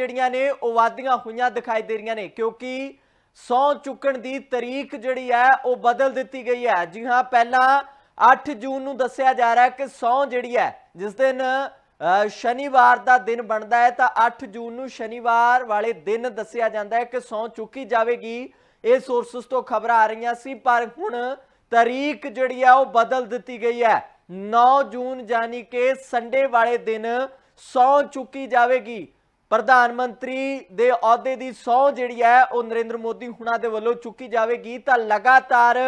ਜਿਹੜੀਆਂ ਨੇ ਉਹ ਵਾਧੀਆਂ ਹੋਈਆਂ ਦਿਖਾਈ ਦੇ ਰਹੀਆਂ ਨੇ ਕਿਉਂਕਿ ਸੌ ਚੁੱਕਣ ਦੀ ਤਰੀਕ ਜਿਹੜੀ ਹੈ ਉਹ ਬਦਲ ਦਿੱਤੀ ਗਈ ਹੈ। ਜੀ ਹਾਂ ਪਹਿਲਾਂ 8 ਜੂਨ ਨੂੰ ਦੱਸਿਆ ਜਾ ਰਿਹਾ ਹੈ ਕਿ ਸੌ ਜਿਹੜੀ ਹੈ ਜਿਸ ਦਿਨ ਅ, ਸ਼ਨੀਵਾਰ ਦਾ ਦਿਨ ਬਣਦਾ ਹੈ ਤਾਂ 8 ਜੂਨ ਨੂੰ ਸ਼ਨੀਵਾਰ ਵਾਲੇ ਦਿਨ ਦੱਸਿਆ ਜਾਂਦਾ ਹੈ ਕਿ ਸੌ ਚੁੱਕੀ ਜਾਵੇਗੀ। ਇਹ ਸੋਰਸਸ ਤੋਂ ਖਬਰਾਂ ਆ ਰਹੀਆਂ ਸੀ ਪਰ ਹੁਣ ਤਰੀਕ ਜਿਹੜੀ ਹੈ ਉਹ ਬਦਲ ਦਿੱਤੀ ਗਈ ਹੈ। 9 ਜੂਨ ਯਾਨੀ ਕਿ ਸੰਡੇ ਵਾਲੇ ਦਿਨ ਸੌ ਚੁੱਕੀ ਜਾਵੇਗੀ। ਪ੍ਰਧਾਨ ਮੰਤਰੀ ਦੇ ਅਹੁਦੇ ਦੀ ਸਹੁੰ ਜਿਹੜੀ ਹੈ ਉਹ ਨਰਿੰਦਰ ਮੋਦੀ ਹੁਣਾਂ ਦੇ ਵੱਲੋਂ ਚੁੱਕੀ ਜਾਵੇਗੀ। ਤਾਂ ਲਗਾਤਾਰ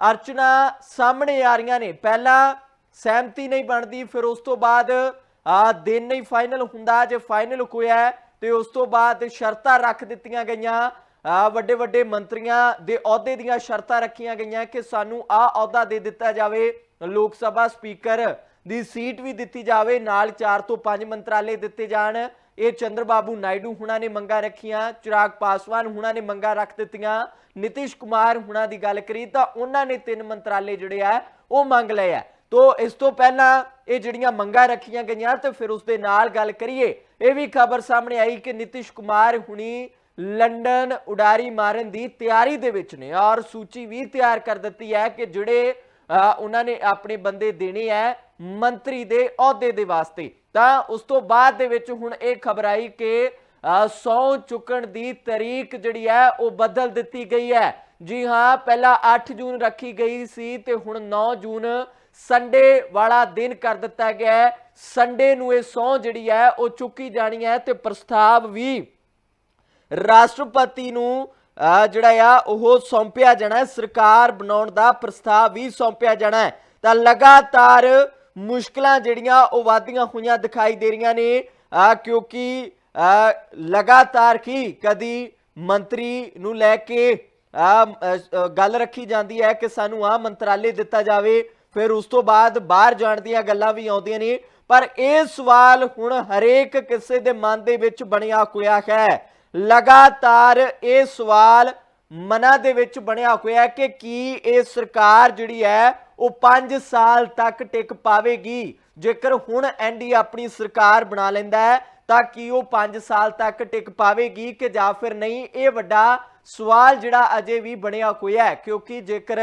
ਅਰਚਨਾ ਸਾਹਮਣੇ ਆ ਰਹੀਆਂ ਨੇ। ਪਹਿਲਾਂ ਸਹਿਮਤੀ ਨਹੀਂ ਬਣਦੀ ਫਿਰ ਉਸ ਤੋਂ ਬਾਅਦ ਆ ਦਿਨ ਨਹੀਂ ਫਾਈਨਲ ਹੁੰਦਾ ਜੇ ਫਾਈਨਲ ਹੋਇਆ ਹੈ, ਤੇ ਉਸ ਤੋਂ ਬਾਅਦ ਸ਼ਰਤਾਂ ਰੱਖ ਦਿੱਤੀਆਂ ਗਈਆਂ। ਆ ਵੱਡੇ ਵੱਡੇ ਮੰਤਰੀਆਂ ਦੇ ਅਹੁਦੇ ਦੀਆਂ ਸ਼ਰਤਾਂ ਰੱਖੀਆਂ ਗਈਆਂ ਕਿ ਸਾਨੂੰ ਆ ਅਹੁਦਾ ਦੇ ਦਿੱਤਾ ਜਾਵੇ। ਲੋਕ ਸਭਾ ਸਪੀਕਰ ਦੀ ਸੀਟ ਵੀ ਦਿੱਤੀ ਜਾਵੇ ਨਾਲ 4 ਤੋਂ 5 ਮੰਤਰਾਲੇ ਦਿੱਤੇ ਜਾਣ। ਇਹ ਚੰਦਰਬਾਬੂ ਨਾਇਡੂ ਹੁਣਾਂ ਨੇ ਮੰਗਾ ਰੱਖੀਆਂ, ਚਿਰਾਗ ਪਾਸਵਾਨ ਹੁਣਾਂ ਨੇ ਮੰਗਾ ਰੱਖ ਦਿੱਤੀਆਂ, ਨਿਤਿਸ਼ ਕੁਮਾਰ ਹੁਣਾਂ ਦੀ ਗੱਲ ਕਰੀ ਤਾਂ ਉਹਨਾਂ ਨੇ ਤਿੰਨ ਮੰਤਰਾਲੇ ਜਿਹੜੇ ਆ, ਉਹ ਮੰਗ ਲਏ ਆ। ਤੋ ਇਸ ਤੋਂ ਪਹਿਲਾਂ ਇਹ ਜਿਹੜੀਆਂ ਮੰਗਾਂ ਰੱਖੀਆਂ ਗਈਆਂ ਤੇ ਫਿਰ ਉਸ ਦੇ ਨਾਲ ਗੱਲ ਕਰੀਏ, ਇਹ ਵੀ ਖਬਰ ਸਾਹਮਣੇ ਆਈ ਕਿ ਨਿਤਿਸ਼ ਕੁਮਾਰ ਹੁਣੀ ਲੰਡਨ ਉਡਾਰੀ ਮਾਰਨ ਦੀ ਤਿਆਰੀ ਦੇ ਵਿੱਚ ਨੇ ਔਰ ਸੂਚੀ ਵੀ ਤਿਆਰ ਕਰ ਦਿੱਤੀ ਹੈ ਕਿ ਜਿਹੜੇ ਉਹਨਾਂ ਨੇ ਆਪਣੇ ਬੰਦੇ ਦੇਣੇ ਹੈ ਮੰਤਰੀ ਦੇ ਅਹੁਦੇ ਦੇ ਵਾਸਤੇ। ਤਾਂ ਉਸ ਤੋਂ ਬਾਅਦ ਦੇ ਵਿੱਚ ਹੁਣ ਇਹ ਖਬਰ ਆਈ ਕਿ ਸੌ ਚੁੱਕਣ ਦੀ ਤਰੀਕ ਜਿਹੜੀ ਹੈ, ਉਹ ਬਦਲ ਦਿੱਤੀ ਗਈ ਹੈ। ਜੀ ਹਾਂ, ਪਹਿਲਾਂ 8 ਜੂਨ ਰੱਖੀ ਗਈ ਸੀ ਤੇ ਹੁਣ 9 ਜੂਨ ਸੰਡੇ ਵਾਲਾ ਦਿਨ ਕਰ ਦਿੱਤਾ ਗਿਆ ਹੈ। ਸੰਡੇ ਨੂੰ ਇਹ ਸੌ ਜਿਹੜੀ ਹੈ, ਉਹ ਚੁੱਕੀ ਜਾਣੀ ਹੈ ਤੇ ਪ੍ਰਸਤਾਵ ਵੀ ਰਾਸ਼ਟਰਪਤੀ ਨੂੰ ਜਿਹੜਾ ਆ, ਉਹ ਸੌਂਪਿਆ ਜਾਣਾ ਸਰਕਾਰ ਬਣਾਉਣ ਦਾ ਪ੍ਰਸਤਾਵ ਵੀ ਸੌਂਪਿਆ ਜਾਣਾ ਤਾਂ ਲਗਾਤਾਰ ਮੁਸ਼ਕਲਾਂ ਜਿਹੜੀਆਂ ਉਹ ਵਾਧੀਆਂ ਹੋਈਆਂ ਦਿਖਾਈ ਦੇ ਰਹੀਆਂ ਨੇ ਕਿਉਂਕਿ ਲਗਾਤਾਰ ਕੀ ਕਦੀ ਮੰਤਰੀ ਨੂੰ ਲੈ ਕੇ ਗੱਲ ਰੱਖੀ ਜਾਂਦੀ ਹੈ ਕਿ ਸਾਨੂੰ ਆ ਮੰਤਰਾਲੇ ਦਿੱਤਾ ਜਾਵੇ, ਫਿਰ ਉਸ ਤੋਂ ਬਾਅਦ ਬਾਹਰ ਜਾਣ ਦੀਆਂ ਗੱਲਾਂ ਵੀ ਆਉਂਦੀਆਂ ਨੇ। ਪਰ ਇਹ ਸਵਾਲ ਹੁਣ ਹਰੇਕ ਕਿਸੇ ਦੇ ਮਨ ਦੇ ਵਿੱਚ ਬਣਿਆ ਹੋਇਆ ਹੈ। ਲਗਾਤਾਰ ਇਹ ਸਵਾਲ ਮਨਾਂ ਦੇ ਵਿੱਚ ਬਣਿਆ ਹੋਇਆ ਕਿ ਕੀ ਇਹ ਸਰਕਾਰ ਜਿਹੜੀ ਹੈ ਉਹ 5 ਸਾਲ ਤੱਕ ਟਿਕ ਪਾਵੇਗੀ। ਜੇਕਰ ਹੁਣ ਐਨਡੀ ਆਪਣੀ ਸਰਕਾਰ ਬਣਾ ਲੈਂਦਾ ਹੈ ਤਾਂ ਕੀ ਉਹ 5 ਸਾਲ ਤੱਕ ਟਿਕ ਪਾਵੇਗੀ ਕਿ ਜਾਂ ਫਿਰ ਨਹੀਂ? ਇਹ ਵੱਡਾ ਸਵਾਲ ਜਿਹੜਾ ਅਜੇ ਵੀ ਬਣਿਆ ਹੋਇਆ ਹੈ ਕਿਉਂਕਿ ਜੇਕਰ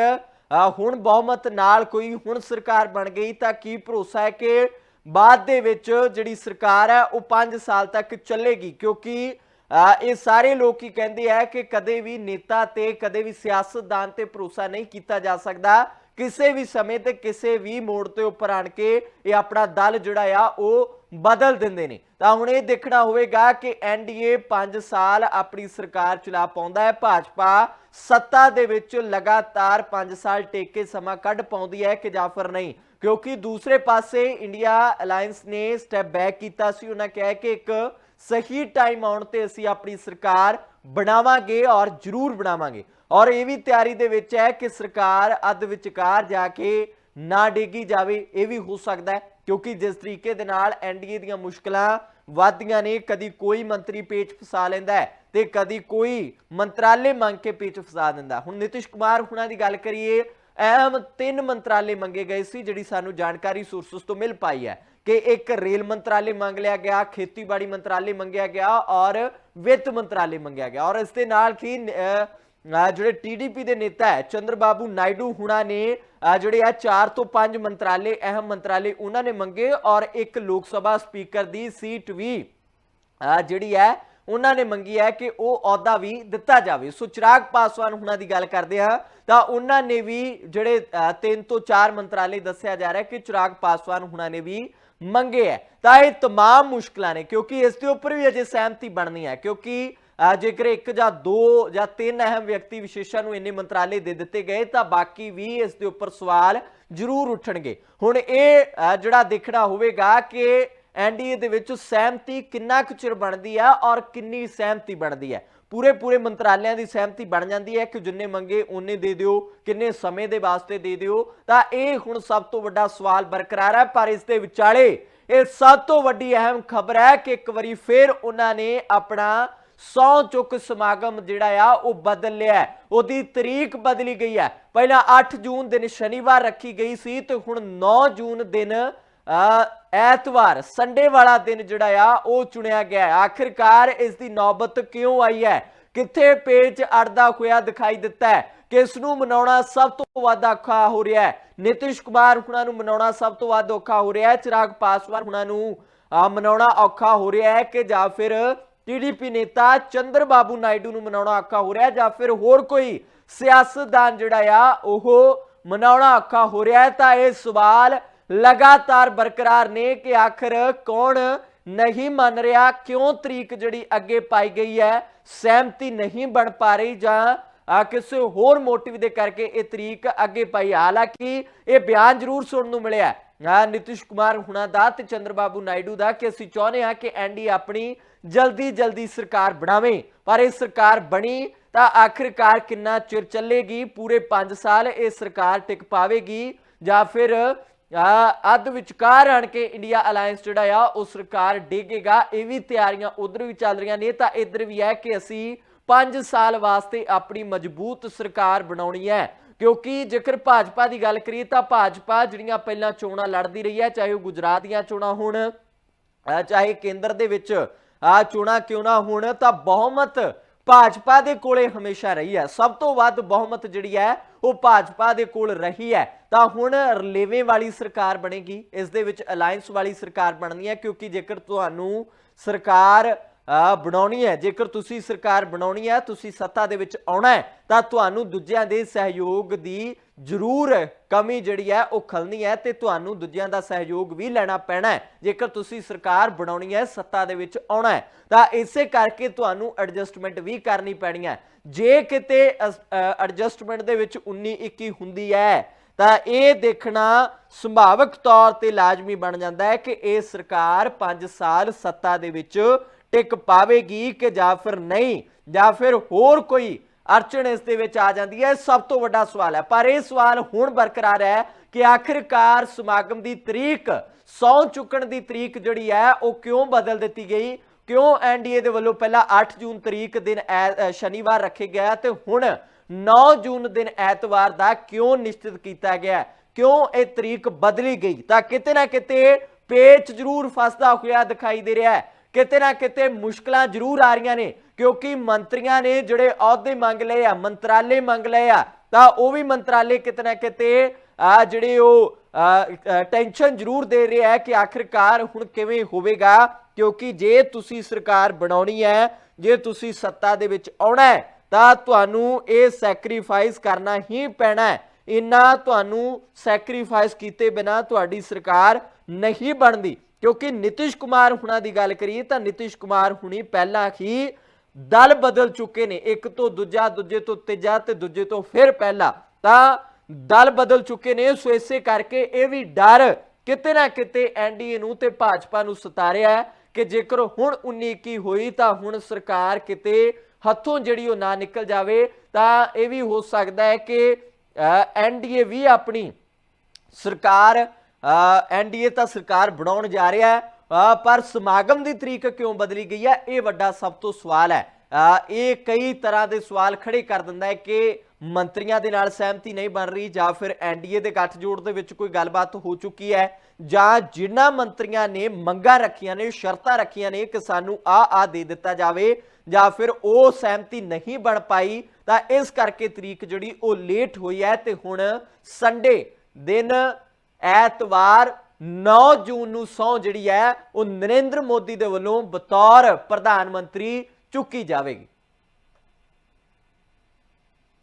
ਹੁਣ ਬਹੁਮਤ ਨਾਲ ਕੋਈ ਹੁਣ ਸਰਕਾਰ ਬਣ ਗਈ ਤਾਂ ਕੀ ਭਰੋਸਾ ਹੈ ਕਿ ਬਾਅਦ ਦੇ ਵਿੱਚ ਜਿਹੜੀ ਸਰਕਾਰ ਹੈ ਉਹ 5 ਸਾਲ ਤੱਕ ਚੱਲੇਗੀ? ਕਿਉਂਕਿ ਅ, ਇਹ ਸਾਰੇ ਲੋਕ ਹੀ ਕਹਿੰਦੇ ਆ ਕਿ ਕਦੇ ਵੀ ਨੇਤਾ ਤੇ ਕਦੇ ਵੀ ਸਿਆਸਤਦਾਨ ਤੇ ਭਰੋਸਾ ਨਹੀਂ ਕੀਤਾ ਜਾ ਸਕਦਾ। ਕਿਸੇ ਵੀ ਸਮੇਂ ਤੇ ਕਿਸੇ ਵੀ ਮੋੜ ਤੇ ਉੱਪਰ ਆਣ ਕੇ ਇਹ ਆਪਣਾ ਦਲ ਜਿਹੜਾ ਆ, ਉਹ ਬਦਲ ਦਿੰਦੇ ਨੇ। ਤਾਂ ਹੁਣ ਇਹ ਦੇਖਣਾ ਹੋਵੇਗਾ ਕਿ ਐਨਡੀਏ 5 ਸਾਲ ਆਪਣੀ ਸਰਕਾਰ ਚਲਾ ਪਾਉਂਦਾ ਹੈ। ਭਾਜਪਾ ਸੱਤਾ ਦੇ ਵਿੱਚ ਲਗਾਤਾਰ 5 ਸਾਲ ਟੇਕ ਕੇ ਸਮਾਂ ਕੱਢ ਪਾਉਂਦੀ ਹੈ ਕਿ ਜਾਂ ਫਿਰ ਨਹੀਂ। ਕਿਉਂਕਿ ਦੂਸਰੇ ਪਾਸੇ ਇੰਡੀਆ ਅਲਾਈਅੰਸ ਨੇ ਸਟੈਪ ਬੈਕ ਕੀਤਾ ਸੀ। ਉਹਨਾਂ ਕਿਹਾ ਕਿ ਇੱਕ ਸਹੀ ਟਾਈਮ ਆਉਣ ਤੇ ਅਸੀਂ ਆਪਣੀ ਸਰਕਾਰ ਬਣਾਵਾਂਗੇ ਔਰ ਜ਼ਰੂਰ ਬਣਾਵਾਂਗੇ। ਔਰ ਇਹ ਵੀ ਤਿਆਰੀ ਦੇ ਵਿੱਚ ਹੈ ਕਿ ਸਰਕਾਰ ਅੱਧ ਵਿਚਕਾਰ ਜਾ ਕੇ ਨਾ ਡੇਗੀ ਜਾਵੇ, ਇਹ ਵੀ ਹੋ ਸਕਦਾ ਹੈ, ਕਿਉਂਕਿ ਜਿਸ ਤਰੀਕੇ ਦੇ ਨਾਲ ਐਨਡੀਏ ਦੀਆਂ ਮੁਸ਼ਕਲਾਂ ਵਧਦੀਆਂ ਨੇ, ਕਦੀ ਕੋਈ ਮੰਤਰੀ ਪੇਚ ਫਸਾ ਲੈਂਦਾ ਹੈ ਤੇ ਕਦੀ ਕੋਈ ਮੰਤਰਾਲੇ ਮੰਗ ਕੇ ਪੇਚ ਫਸਾ ਦਿੰਦਾ ਹੁਣ ਨਿਤਿਸ਼ ਕੁਮਾਰ ਹੁਣਾਂ ਦੀ ਗੱਲ ਕਰੀਏ, ਅਹਿਮ ਤਿੰਨ ਮੰਤਰਾਲੇ ਮੰਗੇ ਗਏ ਸੀ, ਜਿਹੜੀ ਸਾਨੂੰ ਜਾਣਕਾਰੀ ਸੋਰਸਸ ਤੋਂ ਮਿਲ ਪਾਈ ਹੈ। ਕਿ ਇੱਕ ਰੇਲ ਮੰਤਰਾਲੇ ਮੰਗ ਲਿਆ ਗਿਆ ਖੇਤੀਬਾੜੀ ਮੰਤਰਾਲੇ ਮੰਗਿਆ ਗਿਆ ਔਰ ਵਿੱਤ ਮੰਤਰਾਲੇ ਮੰਗਿਆ ਗਿਆ। ਔਰ ਇਸ ਦੇ ਨਾਲ ਕੀ ਜਿਹੜੇ ਟੀਡੀਪੀ ਦੇ ਨੇਤਾ ਹੈ ਚੰਦਰਬਾਬੂ ਨਾਇਡੂ ਹੁਣਾਂ ਨੇ ਜਿਹੜੇ ਆ 4 ਤੋਂ 5 ਮੰਤਰਾਲੇ ਅਹਿਮ ਮੰਤਰਾਲੇ ਉਹਨਾਂ ਨੇ ਮੰਗੇ ਔਰ ਇੱਕ ਲੋਕ ਸਭਾ ਸਪੀਕਰ ਦੀ ਸੀਟ ਵੀ ਜਿਹੜੀ ਹੈ ਉਹਨਾਂ ਨੇ ਮੰਗੀ ਹੈ ਕਿ ਉਹ ਅਹੁਦਾ ਵੀ ਦਿੱਤਾ ਜਾਵੇ। ਸੋ ਚਿਰਾਗ ਪਾਸਵਾਨ ਹੁਣਾਂ ਦੀ ਗੱਲ ਕਰਦੇ ਆ ਤਾਂ ਉਹਨਾਂ ਨੇ ਵੀ ਜਿਹੜੇ ਅਹ, ਤਿੰਨ ਤੋਂ ਚਾਰ ਮੰਤਰਾਲੇ ਦੱਸਿਆ ਜਾ ਰਿਹਾ ਕਿ ਚਿਰਾਗ ਪਾਸਵਾਨ ਹੁਣਾਂ ਨੇ ਵੀ ਮੰਗੇ ਹੈ ਤਾਂ ਇਹ तमाम ਮੁਸ਼ਕਲਾਂ ਨੇ ਕਿਉਂਕਿ ਇਸ ਦੇ ਉੱਪਰ ਵੀ ਅਜੇ ਸਹਿਮਤੀ ਬਣਨੀ ਹੈ ਕਿਉਂਕਿ ਅਹ, ਜੇਕਰ ਇੱਕ ਜਾਂ ਦੋ ਜਾਂ ਤਿੰਨ ਅਹਿਮ ਵਿਅਕਤੀ ਵਿਸ਼ੇਸ਼ਾਂ ਨੂੰ ਇੰਨੇ ਮੰਤਰਾਲੇ ਦੇ ਦਿੱਤੇ ਗਏ ਤਾਂ ਬਾਕੀ ਵੀ ਇਸ ਦੇ ਉੱਪਰ ਸਵਾਲ ਜ਼ਰੂਰ ਉੱਠਣਗੇ ਹੁਣ ਇਹ ਅਹ, ਜਿਹੜਾ ਦੇਖਣਾ ਹੋਵੇਗਾ ਕਿ ਐਨਡੀਏ ਦੇ ਵਿੱਚ ਸਹਿਮਤੀ ਕਿੰਨਾ ਕੁ ਚਿਰ ਬਣਦੀ ਹੈ ਔਰ ਕਿੰਨੀ ਸਹਿਮਤੀ ਬਣਦੀ ਹੈ ਪੂਰੇ ਪੂਰੇ ਮੰਤਰਾਲਿਆਂ ਦੀ ਸਹਿਮਤੀ ਬਣ ਜਾਂਦੀ ਹੈ ਕਿ ਜਿੰਨੇ ਮੰਗੇ ਉਹਨੇ ਦੇ ਦਿਓ, ਕਿੰਨੇ ਸਮੇਂ ਦੇ ਵਾਸਤੇ ਦੇ ਦਿਓ। ਤਾਂ ਇਹ ਹੁਣ ਸਭ ਤੋਂ ਵੱਡਾ ਸਵਾਲ ਬਰਕਰਾਰ ਹੈ, ਪਰ ਇਸ ਦੇ ਵਿਚਾਲੇ ਇਹ ਸਭ ਤੋਂ ਵੱਡੀ ਅਹਿਮ ਖਬਰ ਹੈ ਕਿ ਇੱਕ ਵਾਰੀ ਫੇਰ ਉਹਨਾਂ ਨੇ ਆਪਣਾ ਸੌ ਚੁੱਕ ਸਮਾਗਮ ਜਿਹੜਾ ਆ, ਉਹ ਬਦਲ ਲਿਆ ਉਹਦੀ ਤਰੀਕ ਬਦਲੀ ਗਈ ਹੈ। ਪਹਿਲਾਂ 8 ਜੂਨ ਦਿਨ ਸ਼ਨੀਵਾਰ ਰੱਖੀ ਗਈ ਸੀ ਤੇ ਹੁਣ 9 ਜੂਨ ਦਿਨ ਐਤਵਾਰ ਸੰਡੇ ਵਾਲਾ ਦਿਨ ਜਿਹੜਾ ਆ, ਉਹ ਚੁਣਿਆ ਗਿਆ ਹੈ। ਆਖਿਰਕਾਰ ਇਸ ਦੀ ਨੌਬਤ ਕਿਉਂ ਆਈ ਹੈ? ਕਿੱਥੇ ਪੇਚ ਅੜਦਾ ਹੋਇਆ ਦਿਖਾਈ ਦਿੱਤਾ ਹੈ? ਕਿਸ ਨੂੰ ਮਨਾਉਣਾ ਸਭ ਤੋਂ ਵੱਧ ਔਖਾ ਹੋ ਰਿਹਾ ਹੈ? ਨਿਤਿਸ਼ ਕੁਮਾਰ ਹੁਣਾਂ ਨੂੰ ਮਨਾਉਣਾ ਸਭ ਤੋਂ ਵੱਧ ਔਖਾ ਹੋ ਰਿਹਾ ਹੈ। ਚਿਰਾਗ ਪਾਸਵਾਨ ਹੁਣਾਂ ਨੂੰ ਮਨਾਉਣਾ ਔਖਾ ਹੋ ਰਿਹਾ ਹੈ ਕਿ ਜਾਂ ਫਿਰ ਟੀਡੀਪੀ ਨੇਤਾ ਚੰਦਰ ਬਾਬੂ ਨਾਇਡੂ ਨੂੰ ਮਨਾਉਣਾ ਔਖਾ ਹੋ ਰਿਹਾ ਜਾਂ ਫਿਰ ਹੋਰ ਕੋਈ ਸਿਆਸਤਦਾਨ ਜਿਹੜਾ ਆ, ਉਹ ਮਨਾਉਣਾ ਔਖਾ ਹੋ ਰਿਹਾ ਹੈ? ਤਾਂ ਇਹ ਸਵਾਲ ਲਗਾਤਾਰ ਬਰਕਰਾਰ ਨੇ ਕਿ ਆਖਰ ਕੌਣ ਨਹੀਂ ਮੰਨ ਰਿਹਾ, ਕਿਉਂ ਤਰੀਕ ਜਿਹੜੀ ਅੱਗੇ ਪਾਈ ਗਈ ਹੈ, ਸਹਿਮਤੀ ਨਹੀਂ ਬਣ ਪਾ ਰਹੀ ਜਾਂ ਆ ਕਿਸੇ ਹੋਰ ਮੋਟਿਵ ਦੇ ਕਰਕੇ ਇਹ ਤਰੀਕ ਅੱਗੇ ਪਾਈ। ਹਾਲਾਂਕਿ ਇਹ ਬਿਆਨ ਜ਼ਰੂਰ ਸੁਣਨ ਨੂੰ ਮਿਲਿਆ ਆ ਨਿਤਿਸ਼ ਕੁਮਾਰ ਹੁਣਾਂ ਦਾ ਤੇ ਚੰਦਰਬਾਬੂ ਨਾਇਡੂ ਦਾ ਕਿ ਅਸੀਂ ਚਾਹੁੰਦੇ ਹਾਂ ਕਿ ਐਨਡੀ ਆਪਣੀ ਜਲਦੀ ਜਲਦੀ ਸਰਕਾਰ ਬਣਾਵੇ। ਪਰ ਇਹ ਸਰਕਾਰ ਬਣੀ ਤਾਂ ਆਖਿਰਕਾਰ ਕਿੰਨਾ ਚਿਰ ਚੱਲੇਗੀ? ਪੂਰੇ 5 ਸਾਲ ਇਹ ਸਰਕਾਰ ਟਿਕ ਪਾਵੇਗੀ ਜਾਂ ਫਿਰ ਅੱਧ ਵਿਚਕਾਰ ਆਣ ਕੇ ਇੰਡੀਆ ਅਲਾਈਅੰਸ ਜਿਹੜਾ ਆ, ਉਹ ਸਰਕਾਰ ਡੇਗੇਗਾ, ਇਹ ਵੀ ਤਿਆਰੀਆਂ ਉਧਰ ਵੀ ਚੱਲ ਰਹੀਆਂ ਨੇ, ਤਾਂ ਇੱਧਰ ਵੀ ਹੈ ਕਿ ਅਸੀਂ 5 ਸਾਲ ਵਾਸਤੇ ਆਪਣੀ ਮਜ਼ਬੂਤ ਸਰਕਾਰ ਬਣਾਉਣੀ ਹੈ। ਕਿਉਂਕਿ ਜੇਕਰ ਭਾਜਪਾ ਦੀ ਗੱਲ ਕਰੀਏ, ਤਾਂ ਭਾਜਪਾ ਜਿਹੜੀਆਂ ਪਹਿਲਾਂ ਚੋਣਾਂ ਲੜਦੀ ਰਹੀ ਹੈ, ਚਾਹੇ ਉਹ ਗੁਜਰਾਤ ਦੀਆਂ ਚੋਣਾਂ ਹੋਣ ਚਾਹੇ ਕੇਂਦਰ ਦੇ ਵਿੱਚ ਆ ਚੋਣਾਂ ਕਿਉਂ ਨਾ ਹੋਣ, ਤਾਂ ਬਹੁਮਤ ਭਾਜਪਾ ਦੇ ਕੋਲੇ ਹਮੇਸ਼ਾ ਰਹੀ ਹੈ। ਸਭ ਤੋਂ ਵੱਧ ਬਹੁਮਤ ਜਿਹੜੀ ਹੈ ਉਹ ਭਾਜਪਾ ਦੇ ਕੋਲ ਰਹੀ ਹੈ, ਤਾਂ ਹੁਣ ਰਲੇਵੇਂ ਵਾਲੀ ਸਰਕਾਰ ਬਣੇਗੀ, ਇਸ ਦੇ ਵਿੱਚ ਅਲਾਈਅੰਸ ਵਾਲੀ ਸਰਕਾਰ ਬਣਨੀ ਹੈ, ਕਿਉਂਕਿ ਜੇਕਰ ਤੁਹਾਨੂੰ ਸਰਕਾਰ ਬਣਾਉਣੀ ਹੈ, ਜੇਕਰ ਤੁਸੀਂ ਸਰਕਾਰ ਬਣਾਉਣੀ ਹੈ, ਤੁਸੀਂ ਸੱਤਾ ਦੇ ਵਿੱਚ ਆਉਣਾ ਹੈ, ਤਾਂ ਤੁਹਾਨੂੰ ਦੂਜਿਆਂ ਦੇ ਸਹਿਯੋਗ ਦੀ ਜ਼ਰੂਰ ਕਮੀ ਜਿਹੜੀ ਹੈ, ਉਹ ਖਲਣੀ ਹੈ ਤੇ ਤੁਹਾਨੂੰ ਦੂਜਿਆਂ ਦਾ ਸਹਿਯੋਗ ਵੀ ਲੈਣਾ ਪੈਣਾ ਹੈ। ਜੇਕਰ ਤੁਸੀਂ ਸਰਕਾਰ ਬਣਾਉਣੀ ਹੈ, ਸੱਤਾ ਦੇ ਵਿੱਚ ਆਉਣਾ ਹੈ, ਤਾਂ ਇਸੇ ਕਰਕੇ ਤੁਹਾਨੂੰ ਐਡਜਸਟਮੈਂਟ ਵੀ ਕਰਨੀ ਪੈਣੀ ਹੈ। ਜੇ ਕਿਤੇ ਐਡਜਸਟਮੈਂਟ ਦੇ ਵਿੱਚ 19 21 ਹੁੰਦੀ ਹੈ, ਤਾਂ ਇਹ ਦੇਖਣਾ ਸੰਭਾਵਕ ਤੌਰ ਤੇ ਲਾਜ਼ਮੀ ਬਣ ਜਾਂਦਾ ਹੈ ਕਿ ਇਹ ਸਰਕਾਰ 5 ਸਾਲ ਸੱਤਾ ਦੇ ਵਿੱਚ ਟਿਕ ਪਾਵੇਗੀ ਕਿ ਜਾਂ ਫਿਰ ਨਹੀਂ, ਜਾਂ ਫਿਰ ਹੋਰ ਕੋਈ ਅੜਚਣ ਇਸ ਦੇ ਵਿੱਚ ਆ ਜਾਂਦੀ ਹੈ। ਸਭ ਤੋਂ ਵੱਡਾ ਸਵਾਲ ਹੈ। ਪਰ ਇਹ ਸਵਾਲ ਹੁਣ ਬਰਕਰਾਰ ਹੈ ਕਿ ਆਖਿਰਕਾਰ ਸਮਾਗਮ ਦੀ ਤਰੀਕ ਸੌ ਚੁੱਕਣ ਦੀ ਤਰੀਕ ਜਿਹੜੀ ਹੈ, ਉਹ ਕਿਉਂ ਬਦਲ ਦਿੱਤੀ ਗਈ? ਕਿਉਂ ਐਨਡੀਏ ਦੇ ਵੱਲੋਂ ਪਹਿਲਾਂ 8 ਜੂਨ ਤਰੀਕ ਦਿਨ ਸ਼ਨੀਵਾਰ ਰੱਖੇ ਗਿਆ ਤੇ ਹੁਣ 9 ਜੂਨ ਦਿਨ ਐਤਵਾਰ ਦਾ ਕਿਉਂ ਨਿਸ਼ਚਿਤ ਕੀਤਾ ਗਿਆ ਕਿਉਂ ਇਹ ਤਰੀਕ ਬਦਲੀ ਗਈ? ਤਾਂ ਕਿਤੇ ਨਾ ਕਿਤੇ ਪੇਚ ਜ਼ਰੂਰ ਫਸਦਾ ਹੋਇਆ ਦਿਖਾਈ ਦੇ ਰਿਹਾ ਹੈ। ਕਿਤੇ ਨਾ ਕਿਤੇ ਮੁਸ਼ਕਲਾਂ ਜ਼ਰੂਰ ਆ ਰਹੀਆਂ ਨੇ, ਕਿਉਂਕਿ ਮੰਤਰੀਆਂ ਨੇ ਜਿਹੜੇ ਅਹੁਦੇ ਮੰਗ ਲਏ ਆ, ਮੰਤਰਾਲੇ ਮੰਗ ਲਏ ਆ, ਤਾਂ ਉਹ ਵੀ ਮੰਤਰਾਲੇ ਕਿਤੇ ਨਾ ਕਿਤੇ ਆ ਜਿਹੜੇ ਉਹ ਟੈਨਸ਼ਨ ਜ਼ਰੂਰ ਦੇ ਰਿਹਾ ਹੈ ਕਿ ਆਖਿਰਕਾਰ ਹੁਣ ਕਿਵੇਂ ਹੋਵੇਗਾ ਕਿਉਂਕਿ ਜੇ ਤੁਸੀਂ ਸਰਕਾਰ ਬਣਾਉਣੀ ਹੈ, ਜੇ ਤੁਸੀਂ ਸੱਤਾ ਦੇ ਵਿੱਚ ਆਉਣਾ ਹੈ, ਤਾਂ ਤੁਹਾਨੂੰ ਇਹ ਸੈਕਰੀਫਾਈਸ ਕਰਨਾ ਹੀ ਪੈਣਾ ਹੈ। ਇੰਨਾ ਤੁਹਾਨੂੰ ਸੈਕਰੀਫਾਈਸ ਕੀਤੇ ਬਿਨਾ ਤੁਹਾਡੀ ਸਰਕਾਰ ਨਹੀਂ ਬਣਦੀ। ਕਿਉਂਕਿ ਨਿਤਿਸ਼ ਕੁਮਾਰ ਹੁਣਾਂ ਦੀ ਗੱਲ ਕਰੀਏ ਤਾਂ ਨਿਤਿਸ਼ ਕੁਮਾਰ ਹੁਣੀ ਪਹਿਲਾਂ ਹੀ ਦਲ ਬਦਲ ਚੁੱਕੇ ਨੇ। ਇੱਕ ਤੋਂ ਦੂਜਾ, ਦੂਜੇ ਤੋਂ ਤੀਜਾ ਤੇ ਦੂਜੇ ਤੋਂ ਫਿਰ ਪਹਿਲਾ ਤਾਂ ਦਲ ਬਦਲ ਚੁੱਕੇ ਨੇ। ਸੋ ਇਸੇ ਕਰਕੇ ਇਹ ਵੀ ਡਰ ਕਿਤੇ ਨਾ ਕਿਤੇ ਐਨਡੀਏ ਨੂੰ ਤੇ ਭਾਜਪਾ ਨੂੰ ਸਤਾ ਰਿਹਾ ਹੈ। ਕਿ ਜੇਕਰ ਹੁਣ 19 21 ਹੋਈ ਤਾਂ ਹੁਣ ਸਰਕਾਰ ਕਿਤੇ ਹੱਥੋਂ ਜਿਹੜੀ ਉਹ ਨਾ ਨਿਕਲ ਜਾਵੇ, ਤਾਂ ਇਹ ਵੀ ਹੋ ਸਕਦਾ ਹੈ ਕਿ ਐਨਡੀਏ ਵੀ ਆਪਣੀ ਸਰਕਾਰ ਐਨਡੀਏ ਤਾਂ ਸਰਕਾਰ ਬਣਾਉਣ ਜਾ ਰਿਹਾ ਹੈ ਪਰ ਸਮਾਗਮ ਦੀ ਤਰੀਕ ਕਿਉਂ ਬਦਲੀ ਗਈ ਹੈ? ਇਹ ਵੱਡਾ ਸਭ ਤੋਂ ਸਵਾਲ ਹੈ। ਇਹ ਕਈ ਤਰ੍ਹਾਂ ਦੇ ਸਵਾਲ ਖੜੇ ਕਰ ਦਿੰਦਾ ਹੈ ਕਿ ਮੰਤਰੀਆਂ ਦੇ ਨਾਲ ਸਹਿਮਤੀ ਨਹੀਂ ਬਣ ਰਹੀ ਜਾਂ ਫਿਰ ਐਨਡੀਏ ਦੇ ਗੱਠਜੋੜ ਦੇ ਵਿੱਚ ਕੋਈ ਗੱਲਬਾਤ ਹੋ ਚੁੱਕੀ ਹੈ। ਜਾਂ ਜਿਨ੍ਹਾਂ ਮੰਤਰੀਆਂ ਨੇ ਮੰਗਾਂ ਰੱਖੀਆਂ ਨੇ, ਸ਼ਰਤਾਂ ਰੱਖੀਆਂ ਨੇ ਕਿ ਸਾਨੂੰ ਆ ਆ ਦੇ ਦਿੱਤਾ ਜਾਵੇ ਜਾਂ ਫਿਰ ਉਹ ਸਹਿਮਤੀ ਨਹੀਂ ਬਣ ਪਾਈ, ਤਾਂ ਇਸ ਕਰਕੇ ਤਰੀਕ ਜਿਹੜੀ ਉਹ ਲੇਟ ਹੋਈ ਹੈ ਤੇ ਹੁਣ ਸੰਡੇ ਦਿਨ ਐਤਵਾਰ 9 ਜੂਨ ਨੂੰ ਸੌ ਜਿਹੜੀ ਹੈ, ਉਹ ਨਰਿੰਦਰ ਮੋਦੀ ਦੇ ਵੱਲੋਂ ਬਤੌਰ ਪ੍ਰਧਾਨ ਮੰਤਰੀ ਚੁੱਕੀ ਜਾਵੇਗੀ।